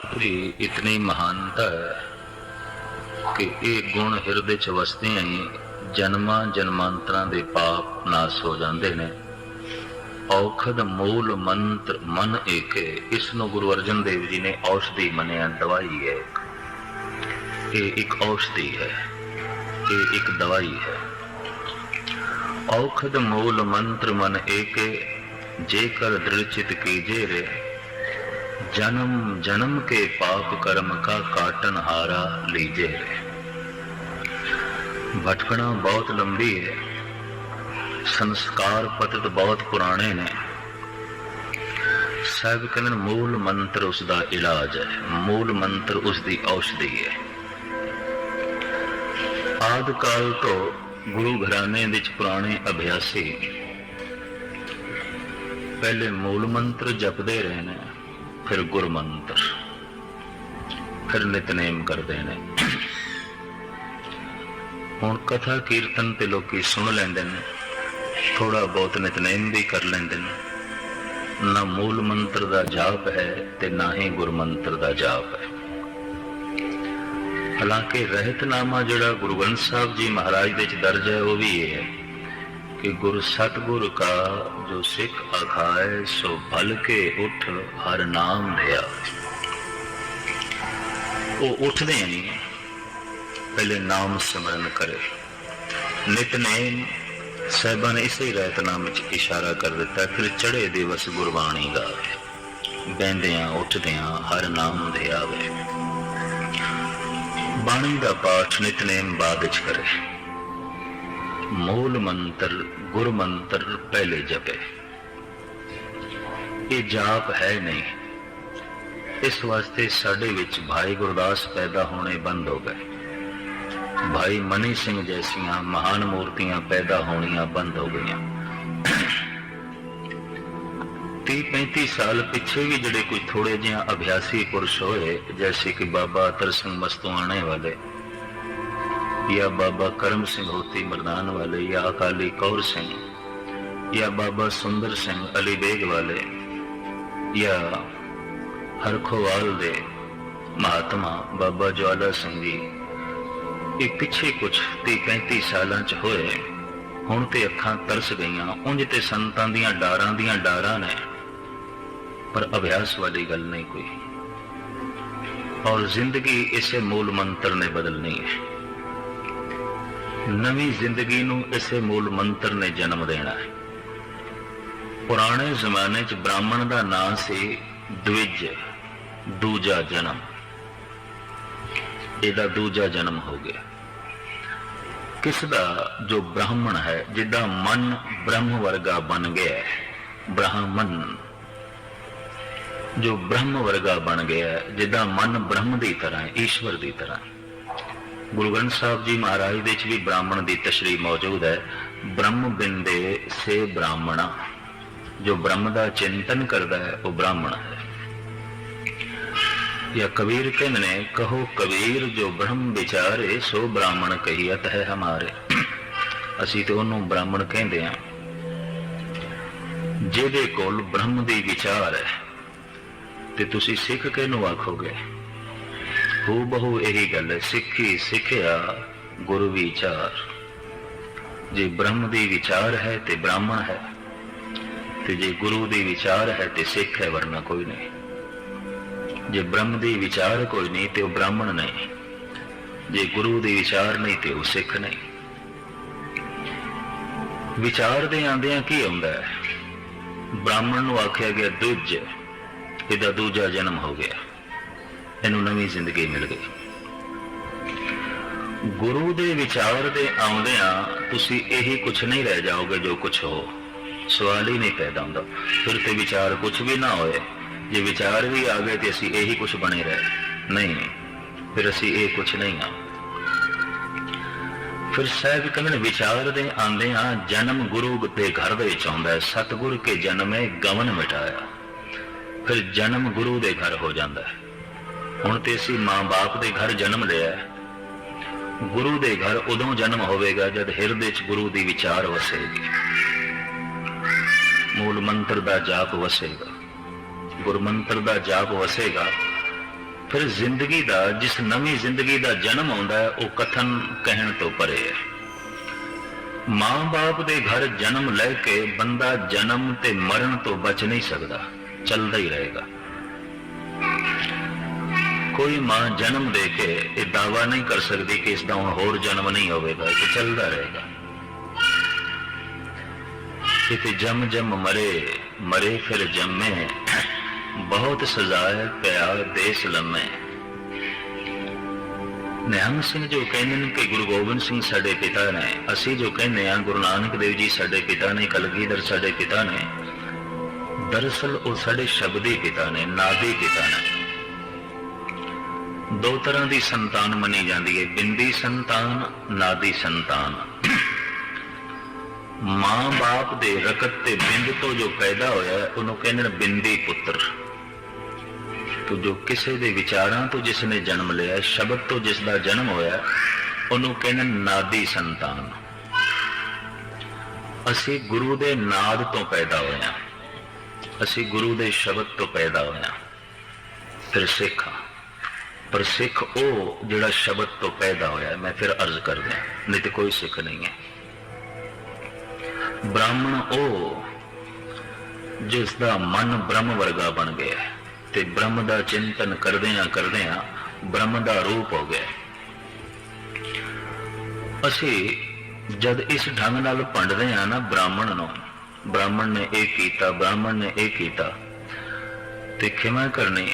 ਵੀ ਇਤਨੀ ਮਹਾਨਤਾ ਹੈ ਕਿ ਇਹ ਗੁਣ ਹਿਰਦੇ ਚ ਵਸਦੇ ਹੀ ਜਨਮਾਂ ਜਨਮਾਂਤਰਾਂ ਦੇ ਪਾਪ ਨਾਸ ਹੋ ਜਾਂਦੇ ਨੇ। ਔਖਦ ਮੂਲ ਮੰਤਰ ਮਨ ਏਕੇ ਇਸ ਨੂੰ ਗੁਰੂ ਅਰਜਨ ਦੇਵ ਜੀ ਨੇ ਔਸ਼ਧੀ ਮੰਨਿਆ, ਦਵਾਈ ਹੈ ਇਹ ਇੱਕ ਔਸ਼ਧੀ ਹੈ, ਇਹ ਇੱਕ ਦਵਾਈ ਹੈ। ਔਖਦ ਮੂਲ ਮੰਤਰ ਮਨ ਏਕੇ ਜੇਕਰ ਦ੍ਰਿੜਚਿਤ ਕੀਜੇ ਰੇ ਜਨਮ ਜਨਮ ਕੇ ਪਾਪ ਕਰਮ ਕਾ ਕਾਟਨ ਹਾਰਾ ਲੀਜੇ ਰੇ ਭਟਕਣਾ ਬਹੁਤ ਲੰਬੀ ਹੈ। ਸੰਸਕਾਰ ਪਤਿਤ ਬਹੁਤ ਪੁਰਾਣੇ ਨੇ। ਸਾਹਿਬ ਕਹਿੰਦੇ ਮੂਲ ਮੰਤਰ ਉਸ ਦਾ ਇਲਾਜ ਹੈ। ਮੂਲ ਮੰਤਰ ਉਸ ਦੀ ਔਸ਼ਧੀ ਹੈ। ਆਦ ਕਾਲ ਤੋਂ ਗੁਰੂ ਘਰਾਣੇ ਵਿੱਚ ਪੁਰਾਣੇ ਅਭਿਆਸੀ ਪਹਿਲੇ ਮੂਲ ਮੰਤਰ ਜਪਦੇ ਰਹੇ ਨੇ। ਫਿਰ ਗੁਰਮੰਤਰ, ਫਿਰ ਨਿਤਨੇਮ ਕਰਦੇ ਨੇ। ਹੁਣ ਕਥਾ ਕੀਰਤਨ ਤੇ ਲੋਕੀ ਸੁਣ ਲੈਂਦੇ ਨੇ ਥੋੜਾ ਬਹੁਤ ਨਿਤਨੇਮ ਵੀ ਕਰ ਲੈਂਦੇ ਨੇ। ਨਾ ਮੂਲ ਮੰਤਰ ਦਾ ਜਾਪ ਹੈ ਤੇ ਨਾ ਹੀ ਗੁਰ ਮੰਤਰ ਦਾ ਜਾਪ ਹੈ। ਹਾਲਾਂਕਿ ਰਹਿਤਨਾਮਾ ਜਿਹੜਾ ਗੁਰੂ ਗ੍ਰੰਥ ਸਾਹਿਬ ਜੀ ਮਹਾਰਾਜ ਦੇ ਚ ਦਰਜ ਹੈ, ਉਹ ਵੀ ਇਹ ਹੈ। ਕਿ ਗੁਰ ਸਤਗੁਰ ਕਾ ਜੋ ਸਿੱਖ ਅਖਾਏ, ਸੋ ਭਲ ਕੇ ਉਠ ਹਰ ਨਾਮ ਲਿਆ ਉਹ ਉੱਠਦੇ ਨਹੀਂ ਪਹਿਲੇ ਨਾਮ ਸਿਮਰਨ ਕਰੇ। ਨਿਤਨੇਮ ਸਾਹਿਬਾਂ ਨੇ ਇਸੇ ਰਹਿਤਨਾਮ ਵਿੱਚ ਇਸ਼ਾਰਾ ਕਰ ਦਿੱਤਾ, ਫਿਰ ਚੜੇ ਦਿਵਸ ਗੁਰਬਾਣੀ ਗਾਵੇ ਬੈੰਦਿਆਂ ਉੱਠਦਿਆਂ ਹਰ ਨਾਮ ਦੇ ਆਵੇ ਬਾਣੀ ਦਾ ਪਾਠ ਨਿਤਨੇਮ ਬਾਅਦ ਵਿੱਚ ਕਰੇ। ਮੂਲ ਮੰਤਰ ਗੁਰ ਮੰਤਰ ਪਹਿਲੇ ਜਪੇ। ਇਹ ਜਾਪ ਹੈ ਨਹੀਂ। ਇਸ ਵਾਸਤੇ ਸਾਡੇ ਵਿੱਚ ਭਾਈ ਗੁਰਦਾਸ ਪੈਦਾ ਹੋਣੇ ਬੰਦ ਹੋ ਗਏ। ਭਾਈ ਮਨੀ ਸਿੰਘ ਜੈਸੀਆਂ ਮਹਾਨ ਮੂਰਤੀਆਂ ਪੈਦਾ ਹੋਣੀਆਂ ਬੰਦ ਹੋ ਗਈਆਂ। 30 35 ਸਾਲ ਪਿੱਛੇ ਵੀ ਜਿਹੜੇ ਕੋਈ ਥੋੜੇ ਜਿਹਾ ਅਭਿਆਸੀ ਪੁਰਸ਼ ਹੋਏ, ਜੈਸੇ ਕਿ ਬਾਬਾ ਅਤਰ ਸਿੰਘ ਮਸਤੂਆਣੇ ਵਾਲੇ या बाबा करम सिंह होती मर्दान वाले या अकाली कौर सिंह या बाबा सुंदर सिंह अली बेग वाले या हरखोवाल ਦੇ ਮਹਾਤਮਾ ਬਾਬਾ ਜਵਾਲਾ ਸਿੰਘ ਜੀ ਇਹ ਪਿੱਛੇ ਕੁਝ 30 35 ਸਾਲਾਂ ਚ ਹੋਏ ਹੁਣ ਤੇ ਅੱਖਾਂ ਤਰਸ ਗਈਆਂ ਉਂਝ ਤੇ ਸੰਤਾਂ ਦੀਆਂ ਡਾਰਾਂ ਦੀਆਂ ਡਾਰਾਂ ਨੇ ਪਰ ਅਭਿਆਸ ਵਾਲੀ ਗੱਲ ਨਹੀਂ ਕੋਈ ਔਰ ਜ਼ਿੰਦਗੀ ਇਸੇ ਮੂਲ ਮੰਤਰ ਨੇ ਬਦਲਣੀ ਹੈ ਨਵੀਂ ਜ਼ਿੰਦਗੀ ਨੂੰ ਇਸੇ ਮੂਲ ਮੰਤਰ ਨੇ ਜਨਮ ਦੇਣਾ ਹੈ। ਪੁਰਾਣੇ ਜ਼ਮਾਨੇ 'ਚ ਬ੍ਰਾਹਮਣ ਦਾ ਨਾਂ ਸੀ ਦਵਿਜ ਦੂਜਾ ਜਨਮ। ਇਹਦਾ ਦੂਜਾ ਜਨਮ ਹੋ ਗਿਆ। ਕਿਸ ਦਾ ਜੋ ਬ੍ਰਾਹਮਣ ਹੈ ਜਿੱਦਾਂ ਮਨ ਬ੍ਰਹਮ ਵਰਗਾ ਬਣ ਗਿਆ ਹੈ, ਬ੍ਰਾਹਮਣ। ਜੋ ਬ੍ਰਹਮ ਵਰਗਾ ਬਣ ਗਿਆ ਹੈ, ਜਿੱਦਾਂ ਮਨ ਬ੍ਰਹਮ ਦੀ ਤਰ੍ਹਾਂ ਹੈ ਈਸ਼ਵਰ ਦੀ ਤਰ੍ਹਾਂ ਹੈ। ਗੁਰੂ ਗ੍ਰੰਥ ਸਾਹਿਬ ਜੀ ਮਹਾਰਾਜ ਦੇ ਵਿੱਚ ਵੀ ਬ੍ਰਾਹਮਣ ਦੀ ਤਸ਼ਰੀਹ ਮੌਜੂਦ ਹੈ ਬ੍ਰਹਮ ਬਿੰਦੇ ਸੇ ਬ੍ਰਾਹਮਣਾ ਜੋ ਬ੍ਰਹਮ ਦਾ ਚਿੰਤਨ ਕਰਦਾ ਹੈ ਉਹ ਬ੍ਰਾਹਮਣ ਹੈ या कबीर कहने ने कहो कबीर जो ब्रह्म विचारे सो ब्राह्मण कहियत है हमारे ਅਸੀਂ ਤੇ ਉਹਨੂੰ ਬ੍ਰਾਹਮਣ ਕਹਿੰਦੇ ਆ ਜਿਹਦੇ ਕੋਲ ਬ੍ਰਹਮ ਦੀ ਵਿਚਾਰ ਹੈ ਤੇ ਤੁਸੀਂ ਸਿੱਖ ਕਿਹਨੂੰ ਆਖੋਗੇ ਹੂ ਬਹੁ ਇਹੀ ਗੱਲ ਸਿੱਖੀ ਸਿੱਖਿਆ ਗੁਰੂ ਵਿਚਾਰ। ਜੇ ਬ੍ਰਹਮ ਦੀ ਵਿਚਾਰ ਹੈ ਤੇ ਬ੍ਰਾਹਮਣ ਹੈ, ਤੇ ਜੇ ਗੁਰੂ ਦੀ ਵਿਚਾਰ ਹੈ ਤੇ ਸਿੱਖ ਹੈ ਵਰਨਾ ਕੋਈ ਨਹੀਂ। ਜੇ ਬ੍ਰਹਮ ਦੀ ਵਿਚਾਰ ਕੋਈ ਨਹੀਂ ਤੇ ਉਹ ਬ੍ਰਾਹਮਣ ਨਹੀਂ। ਜੇ ਗੁਰੂ ਦੀ ਵਿਚਾਰ ਨਹੀਂ ਤੇ ਉਹ ਸਿੱਖ ਨਹੀਂ। ਵਿਚਾਰ ਦੇ ਆਂਦਿਆਂ ਕੀ ਹੁੰਦਾ ਹੈ? ਬ੍ਰਾਹਮਣ ਨੂੰ ਆਖਿਆ ਗਿਆ, ਦੁੱਜ, ਇਹਦਾ ਦੂਜਾ ਜਨਮ ਹੋ ਗਿਆ। ਇਹਨੂੰ ਨਵੀਂ ਜ਼ਿੰਦਗੀ ਮਿਲ ਗਈ। ਗੁਰੂ ਦੇ ਵਿਚਾਰ ਦੇ ਆਉਂਦਿਆਂ ਤੁਸੀਂ ਇਹੀ ਕੁਝ ਨਹੀਂ ਰਹਿ ਜਾਓਗੇ ਜੋ ਕੁਝ ਹੋ। ਸਵਾਲ ਹੀ ਨਹੀਂ ਪੈਦਾ ਹੁੰਦਾ। ਫਿਰ ਤੇ ਵਿਚਾਰ ਕੁਝ ਵੀ ਨਾ ਹੋਏ। ਜੇ ਵਿਚਾਰ ਵੀ ਆ ਗਏ ਤੇ ਅਸੀਂ ਇਹੀ ਕੁਝ ਬਣੇ ਰਹੇ। ਨਹੀਂ, ਫਿਰ ਅਸੀਂ ਇਹ ਕੁਝ ਨਹੀਂ ਆ। ਫਿਰ ਸਾਹਿਬ ਕਹਿੰਦੇ ਵਿਚਾਰ ਦੇ ਆਂਦਿਆਂ ਜਨਮ ਗੁਰੂ ਦੇ ਘਰ ਦੇ ਵਿੱਚ ਆਉਂਦਾ ਹੈ। ਸਤਿਗੁਰ ਕੇ ਜਨਮੇ ਗਵਨ ਮਿਟਾਇਆ। ਫਿਰ ਜਨਮ ਗੁਰੂ ਦੇ ਘਰ ਹੋ ਜਾਂਦਾ ਹੈ। ਹੁਣ ਤੇ ਅਸੀਂ ਮਾਂ-ਬਾਪ ਦੇ ਘਰ ਜਨਮ ਲਿਆ ਗੁਰੂ ਦੇ ਘਰ ਉਦੋਂ ਜਨਮ ਹੋਵੇਗਾ ਜਦ ਹਿਰਦੇ 'ਚ ਗੁਰੂ ਦੀ ਵਿਚਾਰ ਵਸੇਗੀ। ਮੂਲ ਮੰਤਰ ਦਾ ਜਾਪ ਵਸੇਗਾ। ਗੁਰਮੰਤਰ ਦਾ ਜਾਪ ਵਸੇਗਾ। ਫਿਰ ਜ਼ਿੰਦਗੀ ਦਾ, ਜਿਸ ਨਵੀਂ ਜ਼ਿੰਦਗੀ ਦਾ ਜਨਮ ਆਉਂਦਾ ਹੈ, ਉਹ ਕਥਨ ਕਹਿਣ ਤੋਂ ਪਰੇ ਹੈ। ਮਾਂ-ਬਾਪ ਦੇ ਘਰ ਜਨਮ ਲੈ ਕੇ ਬੰਦਾ ਜਨਮ ਤੇ ਮਰਨ ਤੋਂ ਬਚ ਨਹੀਂ ਸਕਦਾ, ਚੱਲਦਾ ਹੀ ਰਹੇਗਾ। ਕੋਈ ਮਾਂ ਜਨਮ ਦੇ ਕੇ ਇਹ ਦਾਵਾ ਨਹੀਂ ਕਰ ਸਕਦੀ ਕਿ ਇਸ ਦਾ ਹੁਣ ਹੋਰ ਜਨਮ ਨਹੀਂ ਹੋਵੇਗਾ, ਇਹ ਚੱਲਦਾ ਰਹੇਗਾ। ਕਿਤੇ ਜਮ ਜਮ ਮਰੇ ਮਰੇ ਫਿਰ ਜੰਮੇ, ਬਹੁਤ ਸਜ਼ਾਏ ਪਿਆਰ ਦੇਸ ਲੰਮੇ। ਨਿਹੰਗ ਸਿੰਘ ਜੋ ਕਹਿੰਦੇ ਨੇ ਕਿ ਗੁਰੂ ਗੋਬਿੰਦ ਸਿੰਘ ਸਾਡੇ ਪਿਤਾ ਨੇ, ਅਸੀਂ ਜੋ ਕਹਿੰਦੇ ਆ ਗੁਰੂ ਨਾਨਕ ਦੇਵ ਜੀ ਸਾਡੇ ਪਿਤਾ ਨੇ, ਕਲਗੀਧਰ ਸਾਡੇ ਪਿਤਾ ਨੇ, ਦਰਅਸਲ ਉਹ ਸਾਡੇ ਸ਼ਬਦੀ ਪਿਤਾ ਨੇ, ਨਾਦੀ ਪਿਤਾ ਨੇ। ਦੋ ਤਰ੍ਹਾਂ ਦੀ ਸੰਤਾਨ ਮੰਨੀ ਜਾਂਦੀ ਹੈ। ਬਿੰਦੀ ਸੰਤਾਨ, ਨਾਦੀ ਸੰਤਾਨ। ਮਾਂ-ਬਾਪ ਦੇ ਰਕਤ ਤੇ ਬਿੰਦ ਤੋਂ ਜੋ ਪੈਦਾ ਹੋਇਆ, ਉਹਨੂੰ ਕਹਿੰਦੇ ਨੇ ਬਿੰਦੀ ਪੁੱਤਰ। ਤੋ ਜੋ ਕਿਸੇ ਦੇ ਵਿਚਾਰਾਂ ਤੋਂ ਜਿਸ ਨੇ ਜਨਮ ਲਿਆ, ਸ਼ਬਦ ਤੋਂ ਜਿਸ ਦਾ ਜਨਮ ਹੋਇਆ, ਉਹਨੂੰ ਕਹਿੰਦੇ ਨਾਦੀ ਸੰਤਾਨ। ਅਸੀਂ ਗੁਰੂ ਦੇ ਨਾਦ ਤੋਂ ਪੈਦਾ ਹੋਇਆ। ਅਸੀਂ ਗੁਰੂ ਦੇ ਸ਼ਬਦ ਤੋਂ ਪੈਦਾ ਹੋਇਆ। ਫਿਰ ਸਿੱਖ ਹਾਂ ਪਰ ਸਿੱਖ ਉਹ ਜਿਹੜਾ ਸ਼ਬਦ ਤੋਂ ਪੈਦਾ ਹੋਇਆ ਮੈਂ ਫਿਰ ਅਰਜ਼ ਕਰ ਦਿਆਂ ਨਹੀਂ ਤੇ ਕੋਈ ਸਿੱਖ ਨਹੀਂ ਹੈ। ਬ੍ਰਾਹਮਣ ਉਹ ਜਿਸ ਦਾ ਮਨ ਬ੍ਰਹਮ ਵਰਗਾ ਬਣ ਗਿਆ ਤੇ ਬ੍ਰਹਮ ਦਾ ਚਿੰਤਨ ਕਰਦਿਆਂ ਕਰਦਿਆਂ ਬ੍ਰਹਮ ਦਾ ਰੂਪ ਹੋ ਗਿਆ ਅਸੀਂ ਜਦ ਇਸ ਢੰਗ ਨਾਲ ਪੰਡਦੇ ਆ ਨਾ ਬ੍ਰਾਹਮਣ ਨੂੰ, ਬ੍ਰਾਹਮਣ ਨੇ ਇਹ ਕੀਤਾ, ਬ੍ਰਾਹਮਣ ਨੇ ਇਹ ਕੀਤਾ, ਤੇ ਖਿਮਾ ਕਰਨੀ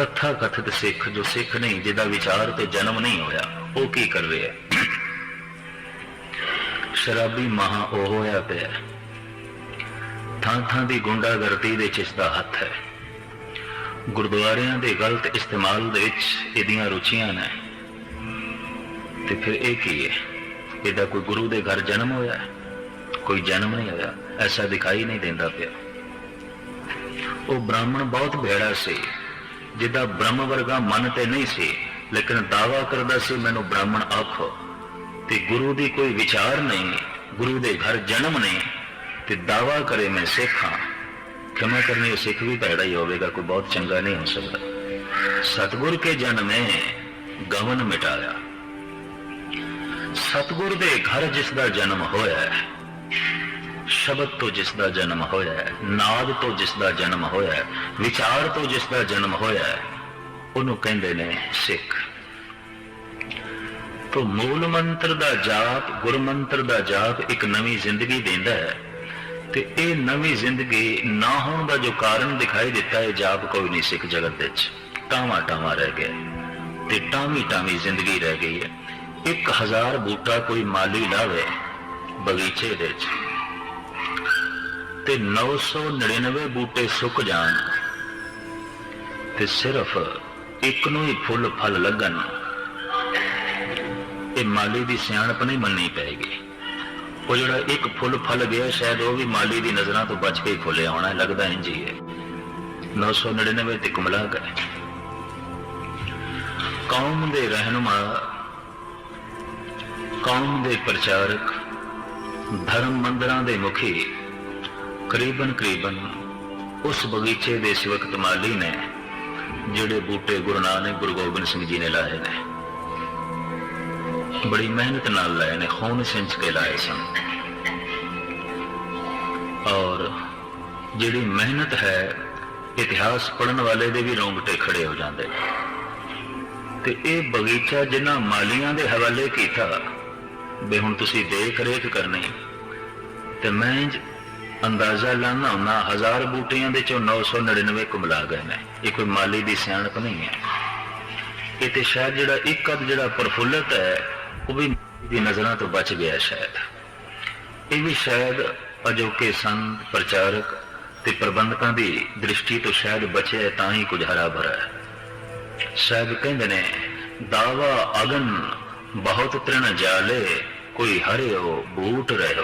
ਤਥਾ ਕਥਿਤ ਸਿੱਖ ਜੋ ਸਿੱਖ ਨਹੀਂ, ਜਿਹਦਾ ਵਿਚਾਰ ਤੇ ਜਨਮ ਨਹੀਂ ਹੋਇਆ, ਉਹ ਕੀ ਕਰ ਰਿਹਾ ਹੈ ਸ਼ਰਾਬੀ ਮਹਾ ਉਹ ਹੋਇਆ ਪਿਆ। ਥਾਂ ਥਾਂ ਦੀ ਗੁੰਡਾਗਰਦੀ ਦੇ ਚ ਇਸ ਦਾ ਹੱਥ ਹੈ। ਗੁਰਦੁਆਰਿਆਂ ਦੇ ਗਲਤ ਇਸਤੇਮਾਲ ਦੇ ਵਿੱਚ ਇਹਦੀਆਂ ਰੁਚੀਆਂ ਨੇ। ਤੇ ਫਿਰ ਇਹ ਕੀ ਹੈ? ਇਹਦਾ ਕੋਈ ਗੁਰੂ ਦੇ ਘਰ ਜਨਮ ਹੋਇਆ? ਕੋਈ ਜਨਮ ਨਹੀਂ ਹੋਇਆ, ਐਸਾ ਦਿਖਾਈ ਨਹੀਂ ਦਿੰਦਾ ਪਿਆ। ਉਹ ਬ੍ਰਾਹਮਣ ਬਹੁਤ ਭੇੜਾ ਸੀ। ਜਿਹਦਾ ਬ੍ਰਹਮ ਵਰਗਾ ਮਨ ਤੇ ਨਹੀਂ ਸੀ, ਲੇਕਿਨ ਦਾਵਾ ਕਰਦਾ ਸੀ, ਮੈਨੂੰ ਬ੍ਰਾਹਮਣ ਆਖੋ। ਤੇ ਗੁਰੂ ਦੀ ਕੋਈ ਵਿਚਾਰ ਨਹੀਂ, ਗੁਰੂ ਦੇ ਘਰ ਜਨਮ ਨਹੀਂ, ਤੇ ਦਾਵਾ ਕਰੇ ਮੈਂ ਸਿੱਖ ਹਾਂ। ਖਿਮਾ ਕਰਨੀ ਉਹ ਸਿੱਖ ਵੀ ਭੈੜਾ ਹੀ ਹੋਵੇਗਾ, ਕੋਈ ਬਹੁਤ ਚੰਗਾ ਨਹੀਂ ਹੋ ਸਕਦਾ। ਸਤਗੁਰ ਕੇ ਜਨਮੇ ਗਵਨ ਮਿਟਾਇਆ। ਸਤਗੁਰ ਦੇ ਘਰ ਜਿਸ ਦਾ ਜਨਮ ਹੋਇਆ ਹੈ ਸ਼ਬਦ ਤੋਂ ਜਿਸ ਦਾ ਜਨਮ ਹੋਇਆ ਹੈ, ਨਾਦ ਤੋਂ ਜਿਸ ਦਾ ਜਨਮ ਹੋਇਆ ਹੈ, ਵਿਚਾਰ ਤੋਂ ਜਿਸ ਦਾ ਜਨਮ ਹੋਇਆ ਹੈ, ਉਹਨੂੰ ਕਹਿੰਦੇ ਨੇ ਸਿੱਖ। ਤੋ ਮੂਲ ਮੰਤਰ ਦਾ ਜਾਪ ਗੁਰਮੰਤਰ ਦਾ ਜਾਪ ਇੱਕ ਨਵੀਂ ਜ਼ਿੰਦਗੀ ਦਿੰਦਾ ਹੈ ਤੇ ਇਹ ਨਵੀਂ ਜ਼ਿੰਦਗੀ ਨਾ ਹੋਣ ਦਾ ਜੋ ਕਾਰਨ ਦਿਖਾਈ ਦਿੱਤਾ ਹੈ, ਜਾਪ ਕੋਈ ਨਹੀਂ ਸਿੱਖ ਜਗਤ ਵਿੱਚ। ਟਾਵਾ ਟਾਵਾ ਰਹਿ ਗਿਆ ਤੇ ਟਾਵੀ ਟਾਵੀ ਜ਼ਿੰਦਗੀ ਰਹਿ ਗਈ ਹੈ। 1000 ਬੂਟਾ ਕੋਈ ਮਾਲੀ ਲਾਵੇ ਬਗੀਚੇ ਦੇ ਵਿੱਚ। ਤੇ 999 ਬੂਟੇ ਸੁੱਕ ਜਾਣ ਤੇ ਸਿਰਫ ਇੱਕ ਨੂੰ ਹੀ ਫੁੱਲ ਫਲ ਲੱਗਣ। ਇਹ ਮਾਲੀ ਦੀ ਸਿਆਣਪ ਨਹੀਂ ਮੰਨੀ ਪਏਗੀ ਉਹ ਜਿਹੜਾ ਇੱਕ ਫੁੱਲ ਫਲ ਗਿਆ, ਸ਼ਾਇਦ ਉਹ ਵੀ ਮਾਲੀ ਦੀ ਨਜ਼ਰਾਂ ਤੋਂ ਬਚ ਕੇ ਹੀ ਫੁੱਲਿਆ ਹੋਣਾ ਲੱਗਦਾ ਇੰਜ ਹੀ ਹੈ। 999 ਤੇ ਕੁਮਲਾ ਗਏ ਕੌਮ ਦੇ ਰਹਿਨੁਮਾ, ਕੌਮ ਦੇ ਪ੍ਰਚਾਰਕ, ਧਰਮ ਮੰਦਰਾਂ ਦੇ ਮੁਖੀ ਕਰੀਬਨ ਕਰੀਬਨ ਉਸ ਬਗੀਚੇ ਦੇ ਇਸ ਵਕਤ ਮਾਲੀ ਨੇ ਜਿਹੜੇ ਬੂਟੇ ਗੁਰੂ ਨਾਨਕ, ਗੁਰੂ ਗੋਬਿੰਦ ਸਿੰਘ ਜੀ ਨੇ ਲਾਏ ਨੇ। ਬੜੀ ਮਿਹਨਤ ਨਾਲ ਲਾਏ ਨੇ, ਖੂਨ ਸਿੰਚ ਕੇ ਲਾਏ ਸਨ। ਔਰ ਜਿਹੜੀ ਮਿਹਨਤ ਹੈ, ਇਤਿਹਾਸ ਪੜਨ ਵਾਲੇ ਦੇ ਵੀ ਰੋਂਗਟੇ ਖੜੇ ਹੋ ਜਾਂਦੇ ਨੇ। ਤੇ ਇਹ ਬਗੀਚਾ ਜਿਨ੍ਹਾਂ ਮਾਲੀਆਂ ਦੇ ਹਵਾਲੇ ਕੀਤਾ, ਵੀ ਹੁਣ ਤੁਸੀਂ ਦੇਖ ਰੇਖ ਕਰਨੀ, ਤੇ ਮੈਂ ਅੰਦਾਜ਼ਾ ਲਾਣਾ ਹੁੰਦਾ ਹਜ਼ਾਰ ਬੂਟਿਆਂ ਦੇ ਚੋਂ 999 ਕੁਮਲਾ ਗਏ ਨੇ ਇਹ ਕੋਈ ਮਾਲੀ ਦੀ ਸਿਆਣਪ ਨਹੀਂ ਹੈ। ਇਹ ਤੇ ਸ਼ਾਇਦ ਜਿਹੜਾ ਇੱਕ ਅੱਧ ਜਿਹੜਾ ਪ੍ਰਫੁੱਲਤ ਹੈ, ਉਹ ਵੀ ਦੀ ਨਜ਼ਰਾਂ ਤੋਂ ਬਚ ਗਿਆ ਸ਼ਾਇਦ। ਇਹ ਵੀ ਸ਼ਾਇਦ ਅਜੋਕੇ ਸੰਤ ਪ੍ਰਚਾਰਕ ਤੇ ਪ੍ਰਬੰਧਕਾਂ ਦੀ ਦ੍ਰਿਸ਼ਟੀ ਤੋਂ ਸ਼ਾਇਦ ਬਚਿਆ ਤਾਂ ਹੀ ਕੁਝ ਹਰਾ ਭਰਾ ਹੈ। ਸ਼ਾਇਦ ਕਹਿੰਦੇ ਨੇ, ਦਾਵਾ ਅਗਨ ਬਹੁਤ ਤ੍ਰਿਣ ਜਾਲੇ, ਕੋਈ ਹਰਿਓ ਬੂਟ ਰਹਿ